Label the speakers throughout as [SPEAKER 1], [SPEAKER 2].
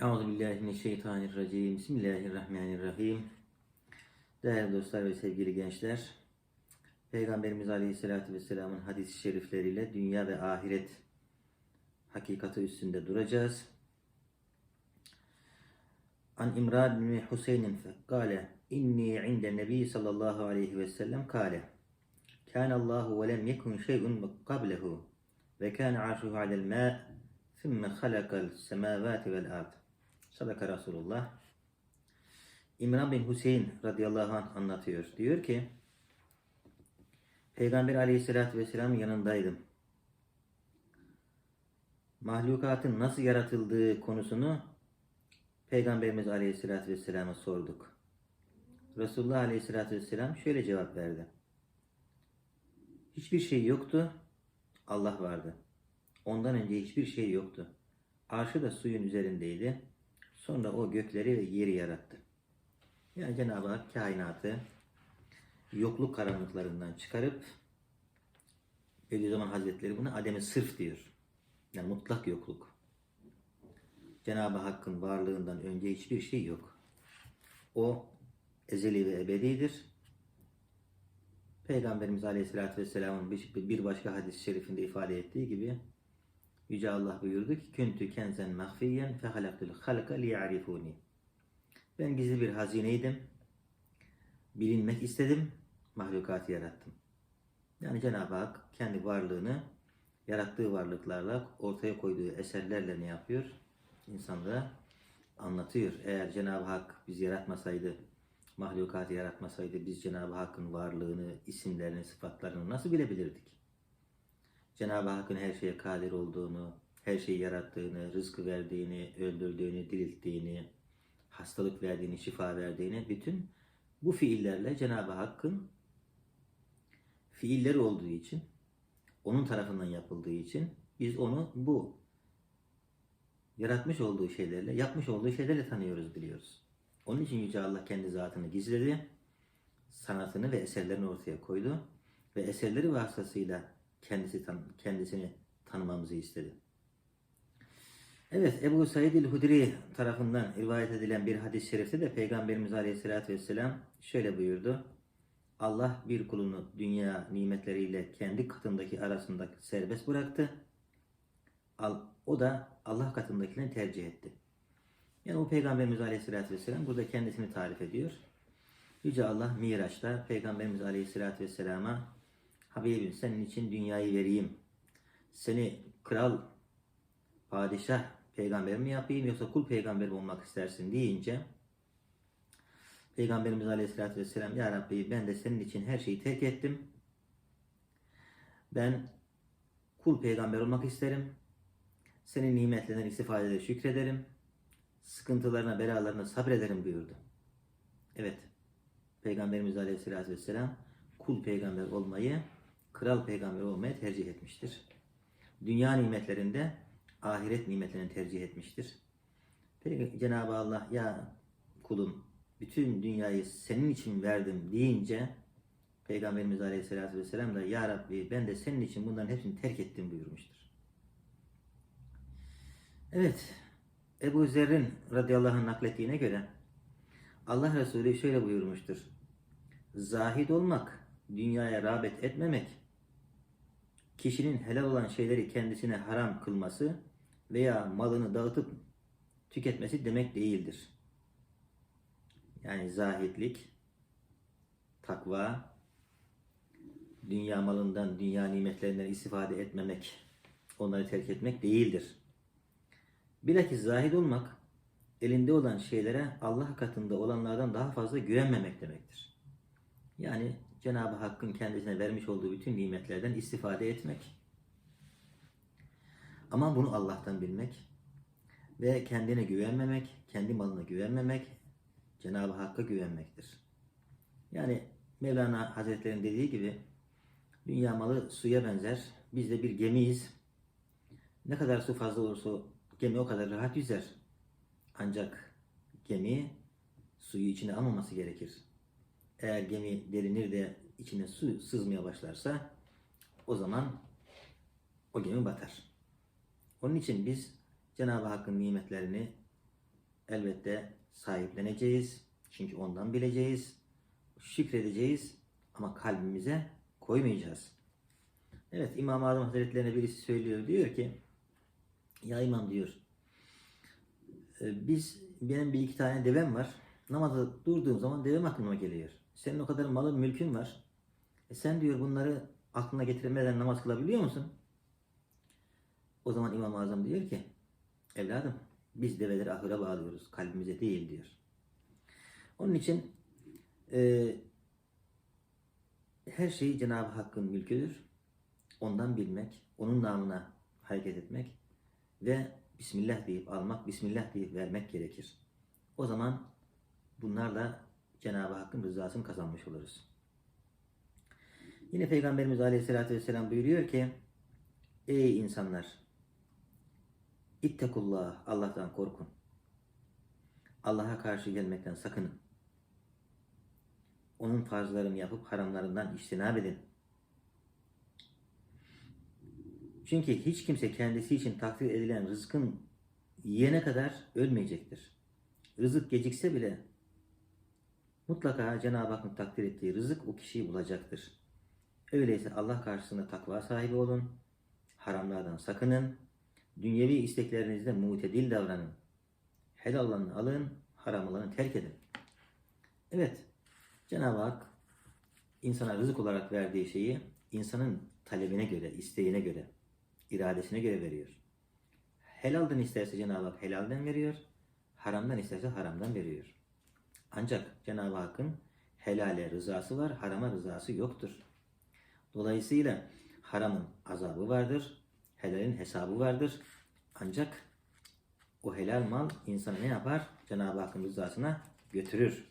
[SPEAKER 1] Euzubillahimineşşeytanirracim. Bismillahirrahmanirrahim. Değerli dostlar ve sevgili gençler, Peygamberimiz Aleyhisselatü Vesselam'ın hadis-i şerifleriyle dünya ve ahiret hakikati üstünde duracağız. An İmran bin Hüseyin'in kâle inni inde nebi sallallahu aleyhi ve sellem kâle كان الله ولم يكن شيء قبله وكان عرشه على الماء ثم خلق السماوات والأرض Sadaka Resulullah. İmran bin Hüseyin radıyallahu anh anlatıyor. Diyor ki Peygamber aleyhissalatü vesselam yanındaydım. Mahlukatın nasıl yaratıldığı konusunu Peygamberimiz aleyhissalatü vesselama sorduk. Resulullah aleyhissalatü vesselam şöyle cevap verdi. Hiçbir şey yoktu, Allah vardı. Ondan önce hiçbir şey yoktu. Arşı da suyun üzerindeydi. Sonra o gökleri ve yeri yarattı. Yani Cenab-ı Hak kainatı yokluk karanlıklarından çıkarıp Bediüzzaman Hazretleri buna ademi sırf diyor. Yani mutlak yokluk. Cenab-ı Hakk'ın varlığından önce hiçbir şey yok. O ezeli ve ebedidir. Peygamberimiz Aleyhisselatü Vesselam'ın bir başka hadis-i şerifinde ifade ettiği gibi Yüce Allah buyurdu ki Küntü kenzen mahfiyen fehalaktul halka liya'rifuni Ben gizli bir hazineydim. Bilinmek istedim. Mahlukatı yarattım. Yani Cenab-ı Hak kendi varlığını yarattığı varlıklarla ortaya koyduğu eserlerle ne yapıyor? İnsanlara anlatıyor. Eğer Cenab-ı Hak bizi yaratmasaydı, mahlukatı yaratmasaydı biz Cenab-ı Hakk'ın varlığını, isimlerini, sıfatlarını nasıl bilebilirdik? Cenab-ı Hakk'ın her şeye kadir olduğunu, her şeyi yarattığını, rızkı verdiğini, öldürdüğünü, dirilttiğini, hastalık verdiğini, şifa verdiğini, bütün bu fiillerle Cenab-ı Hakk'ın fiilleri olduğu için, onun tarafından yapıldığı için biz onu bu yaratmış olduğu şeylerle, yapmış olduğu şeylerle tanıyoruz, biliyoruz. Onun için Yüce Allah kendi zatını gizledi, sanatını ve eserlerini ortaya koydu ve eserleri vasıtasıyla kendisi tan kendisini tanımamızı istedi. Evet, Ebu Said el-Hudri tarafından rivayet edilen bir hadis-i şerifte de Peygamberimiz Aleyhisselatü Vesselam şöyle buyurdu. Allah bir kulunu dünya nimetleriyle kendi katındaki arasında serbest bıraktı. O da Allah katındakini tercih etti. Yani o Peygamberimiz Aleyhisselatü Vesselam burada kendisini tarif ediyor. Yüce Allah Miraç'ta Peygamberimiz Aleyhisselatü Vesselam'a Habibim senin için dünyayı vereyim. Seni kral, padişah, peygamber mi yapayım yoksa kul peygamber olmak istersin deyince Peygamberimiz Aleyhisselatü Vesselam Ya Rabbi ben de senin için her şeyi terk ettim. Ben kul peygamber olmak isterim. Senin nimetlerinden istifade şükrederim. Sıkıntılarına, belalarına sabrederim buyurdu. Evet. Peygamberimiz Aleyhisselatü Vesselam kul peygamber olmayı kral peygamber olmayı tercih etmiştir. Dünya nimetlerinde ahiret nimetlerini tercih etmiştir. Cenab-ı Allah ya kulum bütün dünyayı senin için verdim deyince Peygamberimiz Aleyhisselatü Vesselam da Ya Rabbi ben de senin için bunların hepsini terk ettim buyurmuştur. Evet Ebu Zerrin radıyallahu anh naklettiğine göre Allah Resulü şöyle buyurmuştur. Zahid olmak, dünyaya rağbet etmemek, kişinin helal olan şeyleri kendisine haram kılması veya malını dağıtıp tüketmesi demek değildir. Yani zahitlik, takva, dünya malından, dünya nimetlerinden istifade etmemek, onları terk etmek değildir. Bilakis zahid olmak, elinde olan şeylere Allah katında olanlardan daha fazla güvenmemek demektir. Yani Cenab-ı Hakk'ın kendisine vermiş olduğu bütün nimetlerden istifade etmek. Ama bunu Allah'tan bilmek ve kendine güvenmemek, kendi malına güvenmemek, Cenab-ı Hakk'a güvenmektir. Yani Mevlana Hazretleri'nin dediği gibi dünya malı suya benzer. Biz de bir gemiyiz. Ne kadar su fazla olursa gemi o kadar rahat yüzer. Ancak gemi suyu içine almaması gerekir. Eğer gemi derinir de içine su sızmaya başlarsa o zaman o gemi batar. Onun için biz Cenab-ı Hakk'ın nimetlerini elbette sahipleneceğiz. Çünkü ondan bileceğiz. Şükredeceğiz ama kalbimize koymayacağız. Evet İmam-ı Azam Hazretlerine birisi söylüyor. Diyor ki ya imam diyor "e, biz benim bir iki tane devem var. Namaza durduğum zaman devem aklıma geliyor. Senin o kadar malın mülkün var. E sen diyor bunları aklına getiremeden namaz kılabiliyor musun? O zaman İmam-ı Azam diyor ki evladım biz develeri ahıra bağlıyoruz. Kalbimize değil diyor. Onun için e, her şey Cenab-ı Hakk'ın mülküdür. Ondan bilmek, onun namına hareket etmek ve Bismillah deyip almak, Bismillah deyip vermek gerekir. O zaman bunlarla Cenab-ı Hakk'ın rızasını kazanmış oluruz. Yine Peygamberimiz Aleyhisselatü Vesselam buyuruyor ki Ey insanlar! İttekullah, Allah'tan korkun. Allah'a karşı gelmekten sakının. Onun farzlarını yapıp haramlarından iştinab edin. Çünkü hiç kimse kendisi için takdir edilen rızkın yiyene kadar ölmeyecektir. Rızık gecikse bile mutlaka Cenab-ı Hakk'ın takdir ettiği rızık o kişiyi bulacaktır. Öyleyse Allah karşısında takva sahibi olun, haramlardan sakının, dünyevi isteklerinizde mutedil davranın, helal olanı alın, haram olanı terk edin. Evet, Cenab-ı Hak insana rızık olarak verdiği şeyi insanın talebine göre, isteğine göre, iradesine göre veriyor. Helalden isterse Cenab-ı Hak helalden veriyor, haramdan isterse haramdan veriyor. Ancak Cenab-ı Hakk'ın helale rızası var, harama rızası yoktur. Dolayısıyla haramın azabı vardır, helalin hesabı vardır. Ancak o helal mal insanı ne yapar? Cenab-ı Hakk'ın rızasına götürür.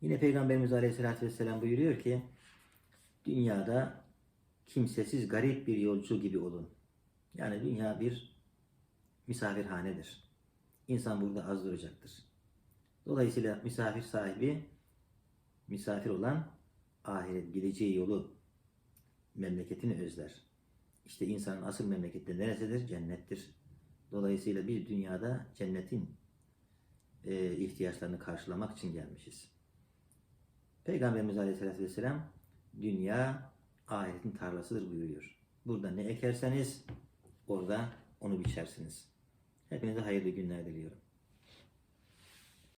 [SPEAKER 1] Yine Peygamberimiz Aleyhisselatü Vesselam buyuruyor ki dünyada kimsesiz garip bir yolcu gibi olun. Yani dünya bir misafirhanedir. İnsan burada az duracaktır. Dolayısıyla misafir sahibi misafir olan ahiret gideceği yolu memleketini özler. İşte insanın asıl memleketi neresidir? Cennettir. Dolayısıyla biz dünyada cennetin e, ihtiyaçlarını karşılamak için gelmişiz. Peygamberimiz Aleyhisselatü Vesselam dünya ahiretin tarlasıdır buyuruyor. Burada ne ekerseniz orada onu biçersiniz. Hepinize hayırlı günler diliyorum.